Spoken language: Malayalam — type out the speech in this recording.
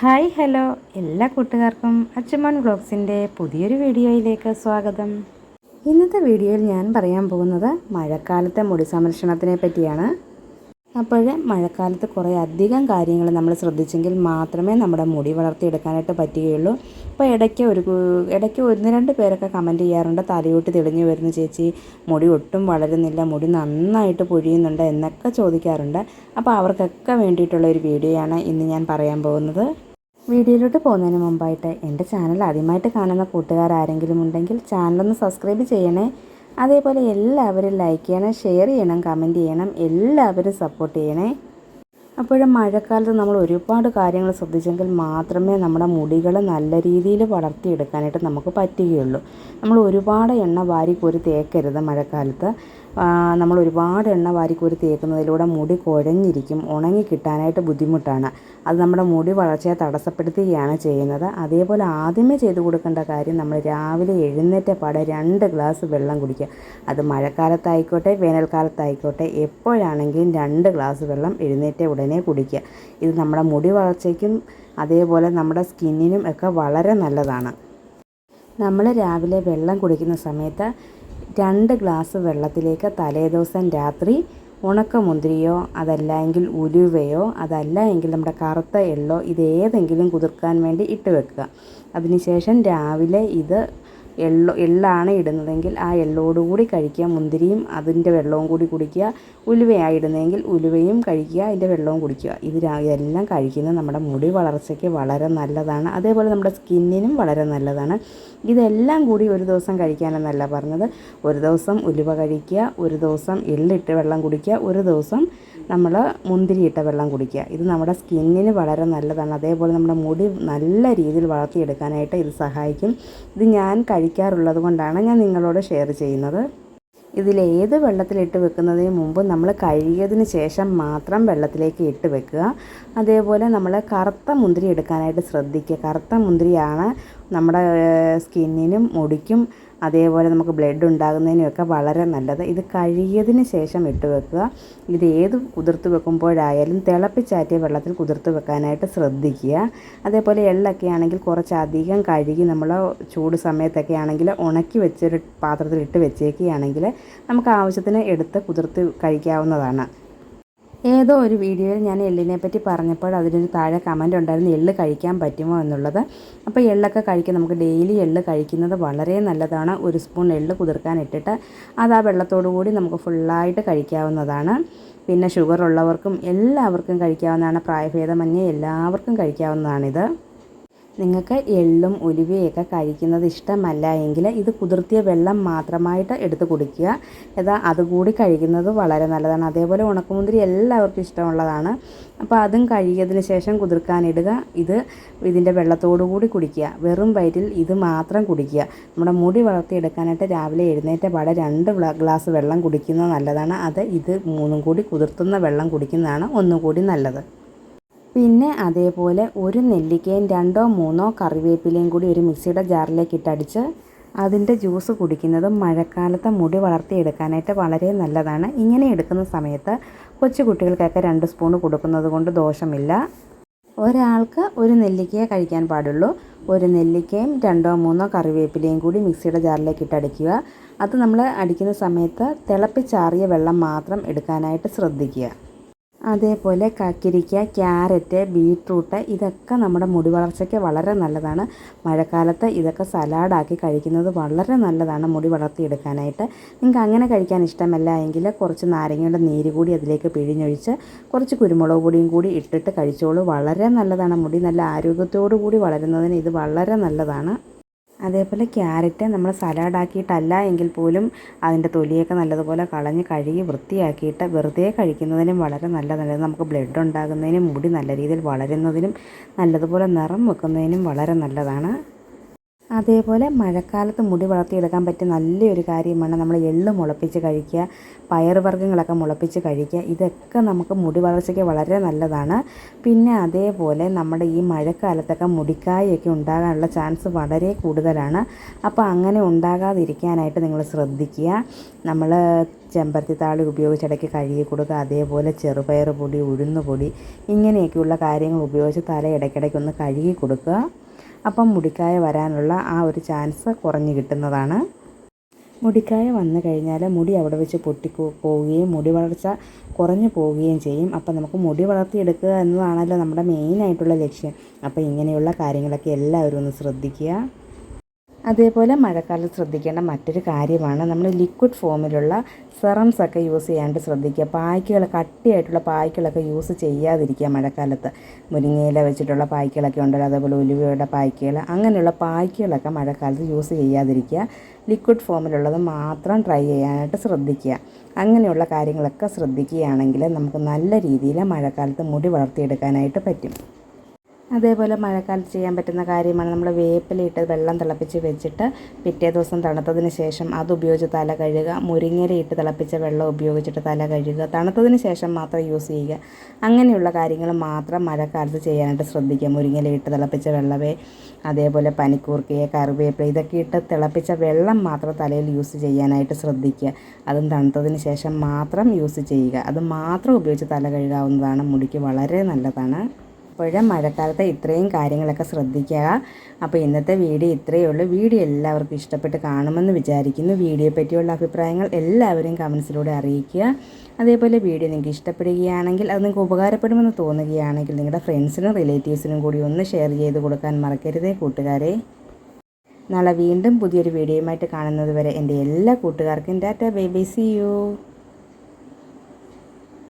Hi hello. എല്ലാ കൂട്ടുകാർക്കും അച്ചുമോൻ വ്ളോഗ്സിന്റെ പുതിയൊരു വീഡിയോയിലേക്ക് സ്വാഗതം. ഇന്നത്തെ വീഡിയോയിൽ ഞാൻ പറയാൻ പോകുന്നത് മഴക്കാലത്തെ മുടി സംരക്ഷണത്തിനെ പറ്റിയാണ്. അപ്പോൾ മഴക്കാലത്ത് കുറേ അധികം കാര്യങ്ങൾ നമ്മൾ ശ്രദ്ധിച്ചെങ്കിൽ മാത്രമേ നമ്മുടെ മുടി വളർത്തിയെടുക്കാനായിട്ട് പറ്റുകയുള്ളൂ. അപ്പോൾ ഇടയ്ക്ക് ഒരു ഇടയ്ക്ക് ഒന്ന് രണ്ട് പേരൊക്കെ കമന്റ് ചെയ്യാറുണ്ട്. തലയോട്ട് തെളിഞ്ഞു വരുന്ന ചേച്ചി മുടി ഒട്ടും വളരുന്നില്ല മുടി നന്നായിട്ട് പൊഴിയുന്നുണ്ട് എന്നൊക്കെ ചോദിക്കാറുണ്ട്. അപ്പോൾ അവർക്കൊക്കെ വേണ്ടിയിട്ടുള്ള ഒരു വീഡിയോയാണ് ഇന്ന് ഞാൻ പറയാൻ പോകുന്നത്. വീഡിയോയിലോട്ട് പോകുന്നതിന് മുമ്പായിട്ട് എന്റെ ചാനൽ ആദ്യമായിട്ട് കാണുന്ന കൂട്ടുകാർ ആരെങ്കിലും ഉണ്ടെങ്കിൽ ചാനലൊന്ന് സബ്സ്ക്രൈബ് ചെയ്യണേ. അതേപോലെ എല്ലാവരും ലൈക്ക് ചെയ്യണം ഷെയർ ചെയ്യണം കമന്റ് ചെയ്യണം എല്ലാവരും സപ്പോർട്ട് ചെയ്യണേ. അപ്പോഴും മഴക്കാലത്ത് നമ്മൾ ഒരുപാട് കാര്യങ്ങൾ ശ്രദ്ധിച്ചെങ്കിൽ മാത്രമേ നമ്മുടെ മുടികൾ നല്ല രീതിയിൽ വളർത്തിയെടുക്കാനായിട്ട് നമുക്ക് പറ്റുകയുള്ളൂ. നമ്മൾ ഒരുപാട് എണ്ണ വാരി കോരി തേക്കരുത് മഴക്കാലത്ത്. നമ്മൾ ഒരുപാട് എണ്ണ വാരിക്കോരി തേക്കുന്നതിലൂടെ മുടി കുഴഞ്ഞിരിക്കും. ഉണങ്ങി കിട്ടാനായിട്ട് ബുദ്ധിമുട്ടാണ്. അത് നമ്മുടെ മുടി വളർച്ചയെ തടസ്സപ്പെടുത്തുകയാണ് ചെയ്യുന്നത്. അതേപോലെ ആദ്യമേ ചെയ്തു കൊടുക്കേണ്ട കാര്യം നമ്മൾ രാവിലെ എഴുന്നേറ്റ പാടെ രണ്ട് ഗ്ലാസ് വെള്ളം കുടിക്കുക. അത് മഴക്കാലത്തായിക്കോട്ടെ വേനൽക്കാലത്തായിക്കോട്ടെ എപ്പോഴാണെങ്കിലും രണ്ട് ഗ്ലാസ് വെള്ളം എഴുന്നേറ്റ ഉടനെ കുടിക്കുക. ഇത് നമ്മുടെ മുടി വളർച്ചയ്ക്കും അതേപോലെ നമ്മുടെ സ്കിന്നിനും ഒക്കെ വളരെ നല്ലതാണ്. നമ്മൾ രാവിലെ വെള്ളം കുടിക്കുന്ന സമയത്ത് രണ്ട് ഗ്ലാസ് വെള്ളത്തിലേക്ക് തലേദിവസം രാത്രി ഉണക്കമുന്തിരിയോ അതല്ല എങ്കിൽ ഉലുവയോ അതല്ല എങ്കിൽ നമ്മുടെ കറുത്ത എള്ളോ ഇത് ഏതെങ്കിലും കുതിർക്കാൻ വേണ്ടി ഇട്ട് വെക്കുക. അതിനുശേഷം രാവിലെ ഇത് എള്ളോ എള്ളാണ് ഇടുന്നതെങ്കിൽ ആ എള്ളോടുകൂടി കഴിക്കുക. മുന്തിരിയും അതിന്റെ വെള്ളവും കൂടി കുടിക്കുക. ഉലുവയാണ് ഇടുന്നതെങ്കിൽ ഉലുവയും കഴിക്കുക അതിന്റെ വെള്ളവും കുടിക്കുക. ഇത് എല്ലാം കഴിക്കുന്നത് നമ്മുടെ മുടി വളർച്ചയ്ക്ക് വളരെ നല്ലതാണ്. അതേപോലെ നമ്മുടെ സ്കിന്നിനും വളരെ നല്ലതാണ്. ഇതെല്ലാം കൂടി ഒരു ദിവസം കഴിക്കാനെന്നല്ല പറഞ്ഞത്. ഒരു ദിവസം ഉലുവ കഴിക്കുക ഒരു ദിവസം എള്ളിട്ട് വെള്ളം കുടിക്കുക ഒരു ദിവസം നമ്മൾ മുന്തിരിയിട്ട വെള്ളം കുടിക്കുക. ഇത് നമ്മുടെ സ്കിന്നിന് വളരെ നല്ലതാണ്. അതേപോലെ നമ്മുടെ മുടി നല്ല രീതിയിൽ വളർത്തിയെടുക്കാനായിട്ട് ഇത് സഹായിക്കും. ഇത് ഞാൻ കഴിക്കാറുള്ളത് കൊണ്ടാണ് ഞാൻ നിങ്ങളോട് ഷെയർ ചെയ്യുന്നത്. ഇതിലേത് വെള്ളത്തിലിട്ട് വെക്കുന്നതിന് മുമ്പ് നമ്മൾ കഴുകിയതിന് ശേഷം മാത്രം വെള്ളത്തിലേക്ക് ഇട്ട് വെക്കുക. അതേപോലെ നമ്മൾ കറുത്ത മുന്തിരി എടുക്കാനായിട്ട് ശ്രദ്ധിക്കുക. കറുത്ത മുന്തിരിയാണ് നമ്മുടെ സ്കിന്നിനും മുടിക്കും അതേപോലെ നമുക്ക് ബ്ലഡ് ഉണ്ടാകുന്നതിനുമൊക്കെ വളരെ നല്ലത്. ഇത് കഴുകിയതിന് ശേഷം ഇട്ട് വെക്കുക. ഇത് ഏത് കുതിർത്ത് വെക്കുമ്പോഴായാലും തിളപ്പിച്ചാറ്റിയ വെള്ളത്തിൽ കുതിർത്ത് വെക്കാനായിട്ട് ശ്രദ്ധിക്കുക. അതേപോലെ എള്ളൊക്കെ ആണെങ്കിൽ കുറച്ചധികം കഴുകി നമ്മൾ ചൂട് സമയത്തൊക്കെ ആണെങ്കിൽ ഉണക്കി വെച്ചൊരു പാത്രത്തിൽ ഇട്ട് വെച്ചേക്കുകയാണെങ്കിൽ നമുക്ക് ആവശ്യത്തിന് എടുത്ത് കുതിർത്ത് കഴിക്കാവുന്നതാണ്. ഏതോ ഒരു വീഡിയോയിൽ ഞാൻ എള്ളിനെ പറ്റി പറഞ്ഞപ്പോൾ അതിനൊരു താഴെ കമന്റ് ഉണ്ടായിരുന്നു എള്ള് കഴിക്കാൻ പറ്റുമോ എന്നുള്ളത്? അപ്പോൾ എള്ളൊക്കെ കഴിക്കുക നമുക്ക് ഡെയിലി എള്ള് കഴിക്കുന്നത് വളരെ നല്ലതാണ്. ഒരു സ്പൂൺ എള്ള് കുതിർക്കാൻ ഇട്ടിട്ട് അത് ആ വെള്ളത്തോടു കൂടി നമുക്ക് ഫുള്ളായിട്ട് കഴിക്കാവുന്നതാണ്. പിന്നെ ഷുഗർ ഉള്ളവർക്കും എല്ലാവർക്കും കഴിക്കാവുന്നതാണ്. പ്രായഭേദമന്യേ എല്ലാവർക്കും കഴിക്കാവുന്നതാണിത്. നിങ്ങൾക്ക് എള്ളും ഉലുവയൊക്കെ കഴിക്കുന്നത് ഇഷ്ടമല്ല എങ്കിൽ ഇത് കുതിർത്തിയ വെള്ളം മാത്രമായിട്ട് എടുത്ത് കുടിക്കുക. ഏതാ അതുകൂടി കഴിക്കുന്നത് വളരെ നല്ലതാണ്. അതേപോലെ ഉണക്കമുന്തിരി എല്ലാവർക്കും ഇഷ്ടമുള്ളതാണ്. അപ്പോൾ അതും കഴുകിയതിന് ശേഷം കുതിർക്കാനിടുക ഇത് ഇതിന്റെ വെള്ളത്തോടു കൂടി കുടിക്കുക. വെറും വയറ്റിൽ ഇത് മാത്രം കുടിക്കുക. നമ്മുടെ മുടി വളർത്തിയെടുക്കാനായിട്ട് രാവിലെ എഴുന്നേറ്റ പാടെ രണ്ട് ഗ്ലാസ് വെള്ളം കുടിക്കുന്നത് നല്ലതാണ്. അത് ഇത് മൂന്നും കൂടി കുതിർത്തുന്ന വെള്ളം കുടിക്കുന്നതാണ് ഒന്നുകൂടി നല്ലത്. പിന്നെ അതേപോലെ ഒരു നെല്ലിക്കയും രണ്ടോ മൂന്നോ കറിവേപ്പിലയും കൂടി ഒരു മിക്സിയുടെ ജാറിലേക്ക് ഇട്ടടിച്ച് അതിന്റെ ജ്യൂസ് കുടിക്കുന്നത് മഴക്കാലത്ത് മുടി വളർത്തിയെടുക്കാനായിട്ട് വളരെ നല്ലതാണ്. ഇങ്ങനെ എടുക്കുന്ന സമയത്ത് കൊച്ചു കുട്ടികൾക്കൊക്കെ രണ്ട് സ്പൂൺ കൊടുക്കുന്നത് കൊണ്ട് ദോഷമില്ല. ഒരാൾക്ക് ഒരു നെല്ലിക്കയെ കഴിക്കാൻ പാടുള്ളൂ. ഒരു നെല്ലിക്കയും രണ്ടോ മൂന്നോ കറിവേപ്പിലയും കൂടി മിക്സിയുടെ ജാറിലേക്ക് ഇട്ടടിക്കുക. അത് നമ്മൾ അടിക്കുന്ന സമയത്ത് തിളപ്പിച്ചാറിയ വെള്ളം മാത്രം എടുക്കാനായിട്ട് ശ്രദ്ധിക്കുക. അതേപോലെ കക്കിരിക്ക ക്യാരറ്റ് ബീട്രൂട്ട് ഇതൊക്കെ നമ്മുടെ മുടി വളർച്ചയ്ക്ക് വളരെ നല്ലതാണ്. മഴക്കാലത്ത് ഇതൊക്കെ സലാഡാക്കി കഴിക്കുന്നത് വളരെ നല്ലതാണ് മുടി വളർത്തിയെടുക്കാനായിട്ട്. നിങ്ങൾക്ക് അങ്ങനെ കഴിക്കാൻ ഇഷ്ടമല്ല എങ്കിൽ കുറച്ച് നാരങ്ങയുടെ നീര് കൂടി അതിലേക്ക് പിഴിഞ്ഞൊഴിച്ച് കുറച്ച് കുരുമുളക് പൊടിയും കൂടി ഇട്ടിട്ട് കഴിച്ചോളൂ. വളരെ നല്ലതാണ് മുടി. നല്ല ആരോഗ്യത്തോടു കൂടി വളരുന്നതിന് ഇത് വളരെ നല്ലതാണ്. അതേപോലെ ക്യാരറ്റ് നമ്മൾ സലാഡാക്കിയിട്ടല്ല എങ്കിൽ പോലും അതിന്റെ തൊലിയൊക്കെ നല്ലതുപോലെ കളഞ്ഞ് കഴുകി വൃത്തിയാക്കിയിട്ട് വെറുതെ കഴിക്കുന്നതിനും വളരെ നല്ലതാണ്. നമുക്ക് ബ്ലഡ് ഉണ്ടാകുന്നതിനും മുടി നല്ല രീതിയിൽ വളരുന്നതിനും നല്ലതുപോലെ നിറം വെക്കുന്നതിനും വളരെ നല്ലതാണ്. അതേപോലെ മഴക്കാലത്ത് മുടി വളർത്തിയെടുക്കാൻ പറ്റിയ നല്ലൊരു കാര്യമാണ് നമ്മൾ എള്ള് മുളപ്പിച്ച് കഴിക്കുക പയറുവർഗങ്ങളൊക്കെ മുളപ്പിച്ച് കഴിക്കുക. ഇതൊക്കെ നമുക്ക് മുടി വളർച്ചയ്ക്ക് വളരെ നല്ലതാണ്. പിന്നെ അതേപോലെ നമ്മുടെ ഈ മഴക്കാലത്തൊക്കെ മുടിക്കായൊക്കെ ഉണ്ടാകാനുള്ള ചാൻസ് വളരെ കൂടുതലാണ്. അപ്പോൾ അങ്ങനെ ഉണ്ടാകാതിരിക്കാനായിട്ട് നിങ്ങൾ ശ്രദ്ധിക്കുക. നമ്മൾ ചെമ്പരത്തി താളി ഉപയോഗിച്ച് ഇടയ്ക്ക് കഴുകി കൊടുക്കുക അതേപോലെ ചെറുപയർ പൊടി ഉഴുന്നുപൊടി ഇങ്ങനെയൊക്കെയുള്ള കാര്യങ്ങൾ ഉപയോഗിച്ച് തല ഇടയ്ക്കിടയ്ക്ക് ഒന്ന് കഴുകി കൊടുക്കുക. അപ്പം മുടിക്കായ വരാനുള്ള ആ ഒരു ചാൻസ് കുറഞ്ഞു കിട്ടുന്നതാണ്. മുടിക്കായ വന്നു കഴിഞ്ഞാൽ മുടി അവിടെ വെച്ച് പൊട്ടി പോവുകയും മുടി വളർച്ച കുറഞ്ഞു പോവുകയും ചെയ്യും. അപ്പം നമുക്ക് മുടി വളർത്തിയെടുക്കുക എന്നതാണല്ലോ നമ്മുടെ മെയിനായിട്ടുള്ള ലക്ഷ്യം. അപ്പോൾ ഇങ്ങനെയുള്ള കാര്യങ്ങളൊക്കെ എല്ലാവരും ഒന്ന് ശ്രദ്ധിക്കുക. അതേപോലെ മഴക്കാലത്ത് ശ്രദ്ധിക്കേണ്ട മറ്റൊരു കാര്യമാണ് നമ്മൾ ലിക്വിഡ് ഫോമിലുള്ള സെറംസ് ഒക്കെ യൂസ് ചെയ്യാണ്ട് ശ്രദ്ധിക്കുക. പായ്ക്കുകൾ കട്ടിയായിട്ടുള്ള പായ്ക്കുകളൊക്കെ യൂസ് ചെയ്യാതിരിക്കുക മഴക്കാലത്ത്. മുരിങ്ങയില വെച്ചിട്ടുള്ള പായ്ക്കുകളൊക്കെ ഉണ്ടല്ലോ അതേപോലെ ഉലുവയുടെ പായ്ക്കുകൾ അങ്ങനെയുള്ള പായ്ക്കുകളൊക്കെ മഴക്കാലത്ത് യൂസ് ചെയ്യാതിരിക്കുക. ലിക്വിഡ് ഫോമിലുള്ളത് മാത്രം ട്രൈ ചെയ്യാനായിട്ട് ശ്രദ്ധിക്കുക. അങ്ങനെയുള്ള കാര്യങ്ങളൊക്കെ ശ്രദ്ധിക്കുകയാണെങ്കിൽ നമുക്ക് നല്ല രീതിയിൽ മഴക്കാലത്ത് മുടി വളർത്തിയെടുക്കാനായിട്ട് പറ്റും. അതേപോലെ മഴക്കാലത്ത് ചെയ്യാൻ പറ്റുന്ന കാര്യമാണ് നമ്മൾ വേപ്പിലയിട്ട് വെള്ളം തിളപ്പിച്ച് വെച്ചിട്ട് പിറ്റേ ദിവസം തണുത്തതിന് ശേഷം അത് ഉപയോഗിച്ച് തല കഴുകുക. മുരിങ്ങയിലയിട്ട് തിളപ്പിച്ച വെള്ളം ഉപയോഗിച്ചിട്ട് തല കഴുകുക. തണുത്തതിന് ശേഷം മാത്രം യൂസ് ചെയ്യുക. അങ്ങനെയുള്ള കാര്യങ്ങൾ മാത്രം മഴക്കാലത്ത് ചെയ്യാനായിട്ട് ശ്രദ്ധിക്കുക. മുരിങ്ങയിലയിട്ട് തിളപ്പിച്ച വെള്ളമേ അതേപോലെ പനിക്കൂർക്കയെ കറിവേപ്പില ഇതൊക്കെ ഇട്ട് തിളപ്പിച്ച വെള്ളം മാത്രം തലയിൽ യൂസ് ചെയ്യാനായിട്ട് ശ്രദ്ധിക്കുക. അതും തണുത്തതിന് ശേഷം മാത്രം യൂസ് ചെയ്യുക. അത് മാത്രം ഉപയോഗിച്ച് തല കഴുകാവുന്നതാണ്. മുടിക്ക് വളരെ നല്ലതാണ്. അപ്പോൾ മഴക്കാലത്ത് ഇത്രയും കാര്യങ്ങളൊക്കെ ശ്രദ്ധിക്കുക. അപ്പോൾ ഇന്നത്തെ വീഡിയോ ഇത്രയേ ഉള്ളൂ. വീഡിയോ എല്ലാവർക്കും ഇഷ്ടപ്പെട്ട് കാണുമെന്ന് വിചാരിക്കുന്നു. വീഡിയോയെ പറ്റിയുള്ള അഭിപ്രായങ്ങൾ എല്ലാവരും കമൻസിലൂടെ അറിയിക്കുക. അതേപോലെ വീഡിയോ നിങ്ങൾക്ക് ഇഷ്ടപ്പെടുകയാണെങ്കിൽ അത് നിങ്ങൾക്ക് ഉപകാരപ്പെടുമെന്ന് തോന്നുകയാണെങ്കിൽ നിങ്ങളുടെ ഫ്രണ്ട്സിനും റിലേറ്റീവ്സിനും കൂടി ഒന്ന് ഷെയർ ചെയ്ത് കൊടുക്കാൻ മറക്കരുതേ കൂട്ടുകാരെ. നാളെ വീണ്ടും പുതിയൊരു വീഡിയോയുമായിട്ട് കാണുന്നത് വരെ എന്റെ എല്ലാ കൂട്ടുകാർക്കും tata bye bye. See you